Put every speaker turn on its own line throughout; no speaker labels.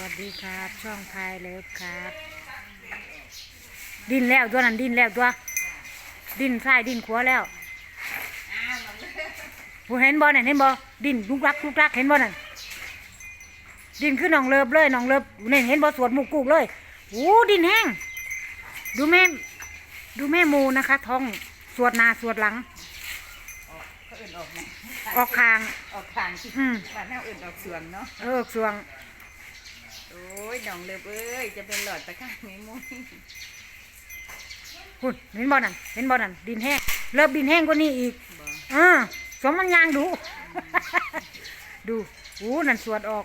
วัสดีครับ ช่องพายเลิฟครับ ดินแล้วตัวนั้นดินแล้วตัวดินซ้ายดินขวาแล้วผู้เห็นบ่นั่นเห็นบ่ดินลุกลักลุกลักเห็นบ่นั่นดินคือหนองเลิบเลยหนองเลิบนี่เห็นบ่สวนหมูกุกเลยโอ้ดินแห้ง ดูแม่ดูแม่หมูนะคะ ท้องสวดหนาสวดหลัง
เขาอื่นออกนะ
ออกคาง
ออกทางที่
อืม
บ้านเฮาอื่นออกสวนเนาะ
เออสวง
โอ้ยดองเลิบเอ้ย จะเป็นหลอดตะข้างนี้มุ้ย
คุณเห็นบ่นั่นเห็นบ่นั่นดินแห้งเลิบดินแห้งกว่านี้อีก
บ่
เออสมมันยางดู ดูอู้นั่นสวดออก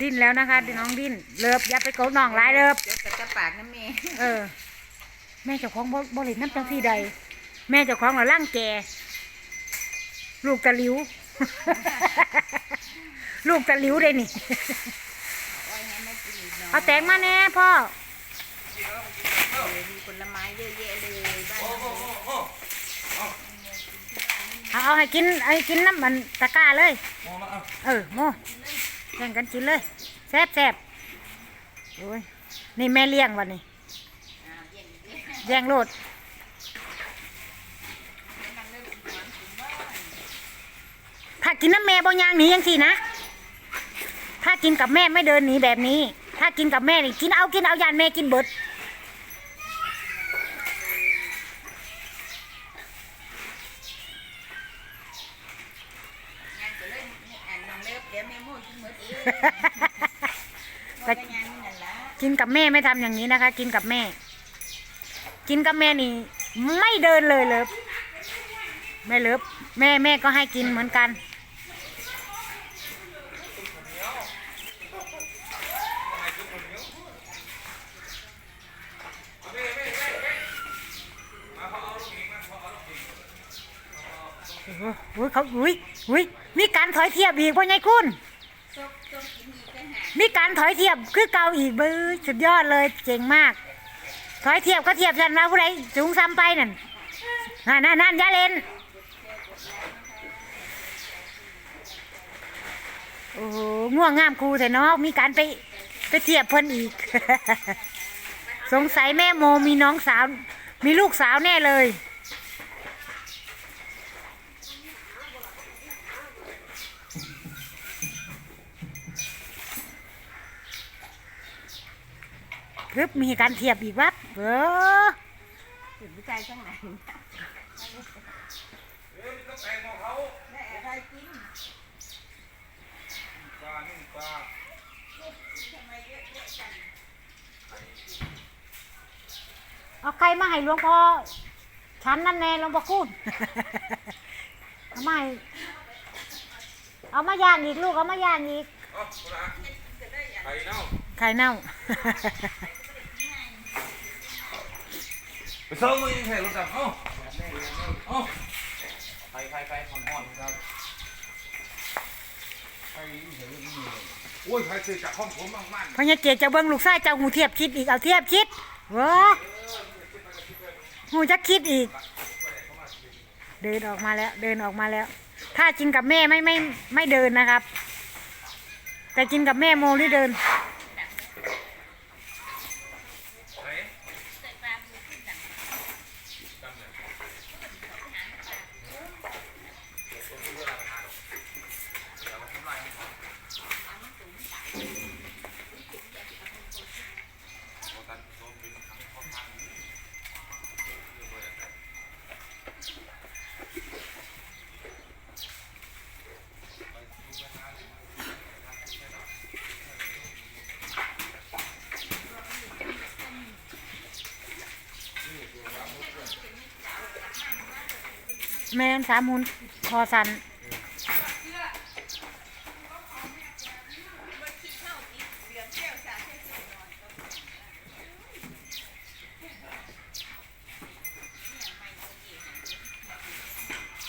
ดิ้นแล้วนะคะดิน้องดิ้นเลิบอย่าไปโกดน้องหลายเลิบ
เดี๋ยวจะจะปากน้ำเมย์
เออ แม่เจ้าของบ่บริน้ำจังที่ใด แม่เจ้าของเราล่างแกลูกตะหลิวลูกตะหลิวได้นี่
โอ้ยให้แม่กินอีก เนาะ
เอาแตงมาแน่พ่อ
เออมีผลไม้เยอะแยะเลยบ้านเรา
เอาเอาให้กินให้กินน้ำมันตะกร้าเลย เออโมแข่งกันกินเลยแซ่บแซ่บโอ้ยนี่แม่เลี้ยงวันนี้
อ้าวเย็นเย็น
แย่งโลดถ้ากินน้ำแม่บางอย่างหนียังทีนะ ถ้ากินกับแม่ไม่เดินหนีแบบนี้ ถ้ากินกับแม่นี่กินเอากินเอายานแม่กินเบิด
งานก็เลยอ่านน้องเลิบเดี๋ยวแม่มุ้ยกินหมดเองหมดไปงานนี่นั่นละ
กินกับแม่ไม่ทำอย่างนี้นะคะ กินกับแม่ กินกับแม่นี่ ไม่เดินเลยเลิฟแม่เลิฟแม่แม่ก็ให้กินเหมือนกัน โอ้โหโอ้ยเขาอุ้ยอุ้ยมีการถอยเทียบอีกพ่อใหญ่คุณมีการถอยเทียบคือเก่าอีกเบ้อสุดยอดเลยเจ๋งมาก ถอยเทียบก็เทียบกันนะผู้ใดสูงซ้ำไปนั่นนั่นนั่นนั่นอยาเล่นโอ้โหง่วงงามครูแต่เนาะมีการไปไปเทียบเพิ่นอีก สงสัยแม่โมมีน้องสาว มีลูกสาวแน่เลย คึบมีการเทียบอีกวับเออ
ถึงผู้ชายข้างไหนได้อะไรกิน
เอาใครมาให้หลวงพ่อฉันนั่นแน่หลวงพ่อคุณเอามาให้เอามาย่างอีกลูกเอามาย่างอีก
ไข่เน่า
ไข่เน่า
ไปเซิร์ฟมือยังไข่รถจับเอ้าเอ้าไข่ไข่ไข่หอมหอมครับไข่ยิ่งเห็นยิ่งมีเลยโอ้ยไข่เสียจากห้องผมมากมัน
พญาเกศจะเบิ้งลูกชายเจ้าหูเทียบคิดอีกเอาเทียบคิดเว้อหูจะคิดอีก เดินออกมาแล้วเดินออกมาแล้ว ถ้ากินกับแม่ไม่ไม่ไม่เดินนะครับ แต่กินกับแม่โมหรือเดิน แม่นสามหุนคอสัน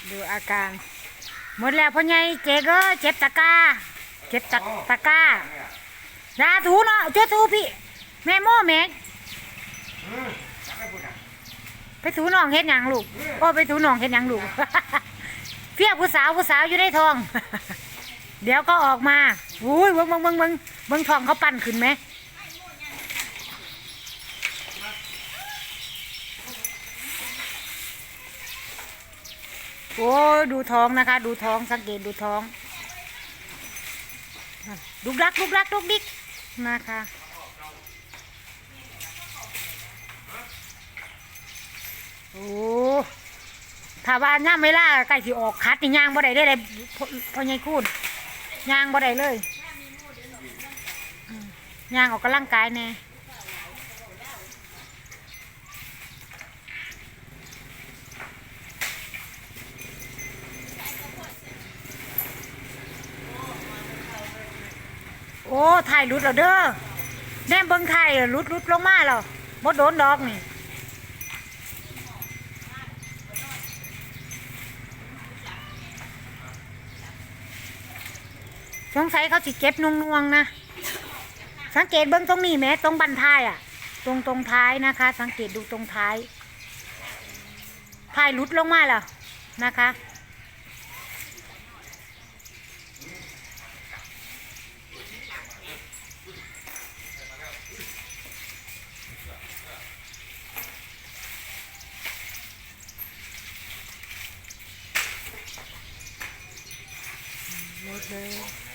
ดูอาการหมดแล้วพ่อใหญ่เจ๊ก็เจ็บตะกร้าเจ็บตะตะกร้าดาถูเนาะช่วยถูพี่ แม่โม่แม่ ไปถูน้องเฮ็ดหยังลูกโอ้ไปถูน้องเฮ็ดหยังลูกเพียผู้สาวผู้สาวอยู่ในทอง เดี๋ยวก็ออกมาอุ้ยเบิ้งเบิ้งเบิ้งเบิ้งเบิ้งทองเขาปั้นขึ้นไหมโอ้ดูท้องนะคะ ดูท้องสังเกตดูท้องลุกลักลุกลักลุกดิกนะคะ โอ้ถ้าว่าย่ามเวลาใกล้สิออกคัดนี่ย่างบ่ได้ได้เลยพอใหญ่คูดย่างบ่ได้เลยย่างออกกำลังกายแน่โอ้ถ่ายรุดแล้วเด้อแน่เบิ่งถ่ายรุดรุดลงมาแล้วบ่โดนดอกนี่ สงสัยเขาสิเก็บนวงๆนะ สังเกตเบื้องตรงนี้แม้ตรงบันท้ายอะ ตรงตรงท้ายนะคะ สังเกตดูตรงท้ายท้ายลุดลงมาแล้วนะคะหม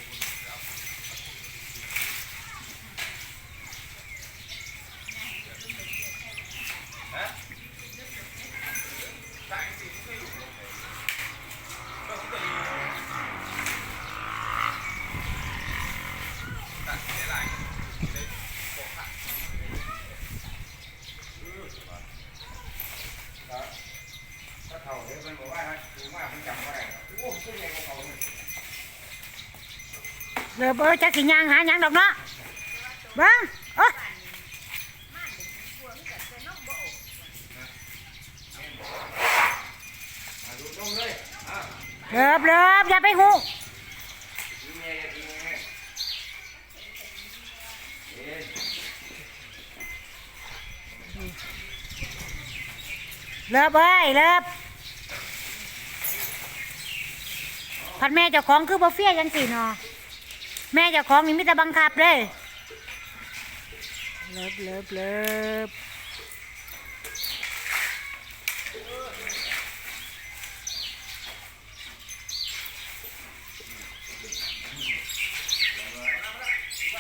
เบอร์จักสิยางหาหยังดอกเนาะเบิ้งเอ้ยเลิบเลิบอย่าไปหูเลิบเอ้ยเลิบพันแม่เจ้าของคือบ่เฟี้ยยังสิเนาะ แม่เจ้าของนี่มิต่บังคับเลยเลิบเลิบเลิบ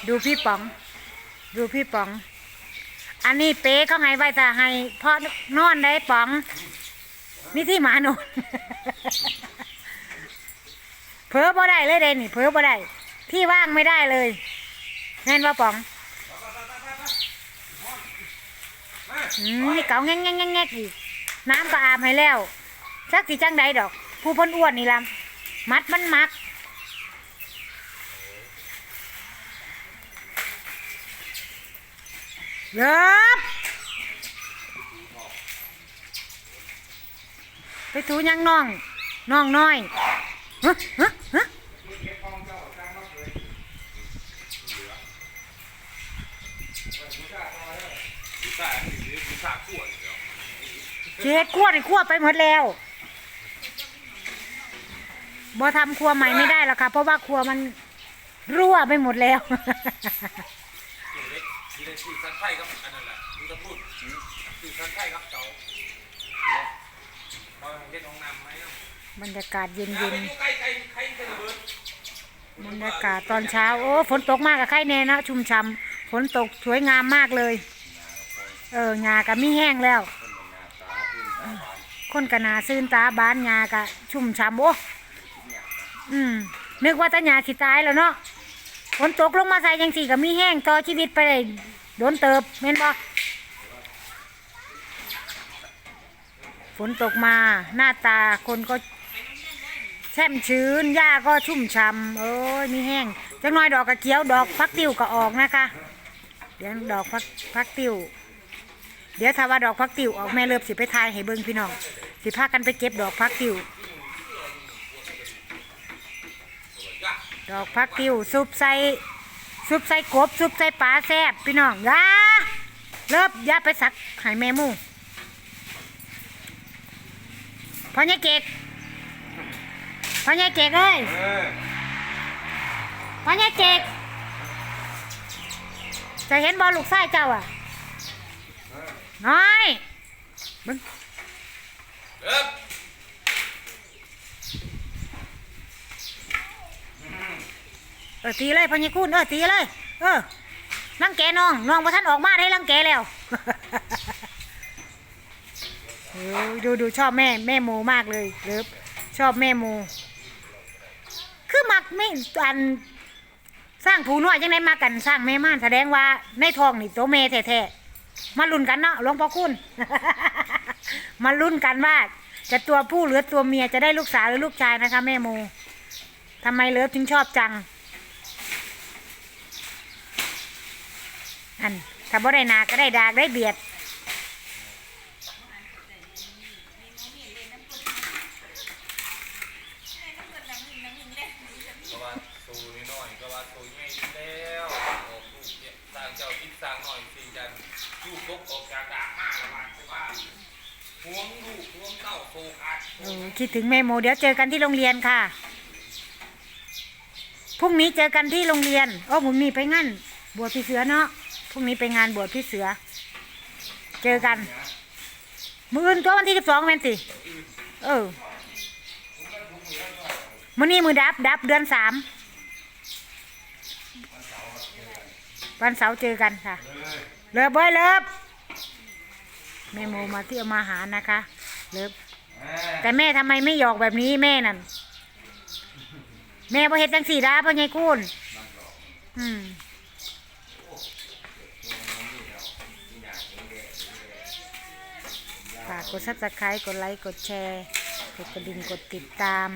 ดูพี่ป๋อง ดูพี่ป๋อง อันนี้เป๊เขาให้ไว้ถ้าให้พ่อนอนได้ป๋อง นี่ที่หมาหนูเผลอบ่ได้เลยเดนี่เผลอบ่ได้ ที่ว่างไม่ได้เลยแน่นว่าป๋องอืมนี่เก๋าแง่งแง่งแง่งแง่งอีกน้ำก็อาบให้แล้วสักสิจังใดดอก ผู้พ้นอ้วนนี่ละมัดมันมักเลิบไปถูยังน้อง น้องน้อยฮะฮะฮะ
ดูซ่าดูดูซ่าขวดเดี๋ยว
เจ็ดขั้วนี่ขั้วไปหมดแล้วบ่ทำครัวใหม่ไม่ได้หรอกค่ะ เพราะว่าครัวมันรั่วไปหมดแล้ว
ทีเล็กทีเล็กคือสันไฟครับอันนั้นแหละดูตะพูดคือสันไฟครับเจ้าพอเห็นห้องน้ำไหมเนาะ
บรรยากาศเย็น
ไปดูใกล้ใกล้ใครจะระเบิด
ๆบรรยากาศตอนเช้า โอ้ฝนตกมากกับใครแน่นะชุ่มช่ำฝนตกสวยงามมากเลย เออหญ้าก็มีแห้งแล้ว คนกะนาซื่นตาบ้านหญ้าก็ชุ่มช่ำโอ้อืมนึกว่าตาหญ้าสิตายแล้วเนาะฝนตกลงมาใส่ยังสี่ก็มีแห้งต่อชีวิตไปได้โดนเติบแม่นบ่ฝนตกมาหน้าตาคนก็แช่มชื้นหญ้าก็ชุ่มช่ำเอ้ยมีแห้งจังน้อยดอกกระเขียวดอกฟักติวก็ออกนะคะ เดี๋ยวดอกฟักฟักติว เดี๋ยวถ้าว่าดอกฟักติวออกแม่เลิบสิไปทายให้เบิ่งพี่น้องสิพากันไปเก็บดอกฟักติวดอกฟักติวซุปใส่ซุปใส่กบซุปใส่ปลาแซ่บพี่น้องยาเลิบยาไปสักให้แม่มูพอเนี่ยเกกพอเนี่ยเกกเอ้ย
เออ
ญาเจกจะเห็นบอลลูกไส้เจ้าอะ น้อยมึง
เอ๊บ
เออตีเลยพญาคุณเออตีเลย เออลังแกน้องน้องพอท่านออกมาได้ลังแกแล้วเออดูดูชอบแม่แม่โมมากเลยเลิฟชอบแม่โม คือมักไม่อันสร้างผูน้อยจังไดมากันสร้างแม่ม่านแสดงว่าในทองนี่ตัวเมแท้ๆ มาลุ้นกันเนาะหลวงพ่อคุณ มาลุ้นกันว่าจะตัวผู้หรือตัวเมียจะได้ลูกสาวหรือลูกชายนะคะ แม่โมทำไมเลิฟถึงชอบจัง อันถ้าบ่ได้นาก็ได้ดากได้เบียด
ก็ว่าตูน้อยก็ว่าตูให ห่วงลูกห่วงเต้าโตขาด
เออคิดถึงแม่โมเดี๋ยวเจอกันที่โรงเรียนค่ะ พรุ่งนี้เจอกันที่โรงเรียน โอ้ผมมีไปงานบวชพี่เสือเนาะ พรุ่งนี้ไปงานบวชพี่เสือ เจอกัน มืออื่นตัววันที่สิบสองแมนติ เออมือนี้มือดับดับเดือนสาม วันเสาร์เจอกันค่ะ เลิฟเบ้ยเลิฟ แม่โมมาเที่ยวมาหานะคะเลิฟแต่แม่ทำไมไม่หยอกแบบนี้แม่นั่นแม่พอเห็ดจังสี่ดาพ่อใหญ่กุ้นอืมฝากกดซับสไครต์กดไลค์กดแชร์กดกระดิ่งกดติดตาม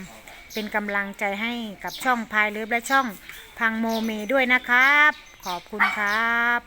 เป็นกำลังใจให้กับช่องพายเลิฟและช่องพังโมเมด้วยนะครับ ขอบคุณครับ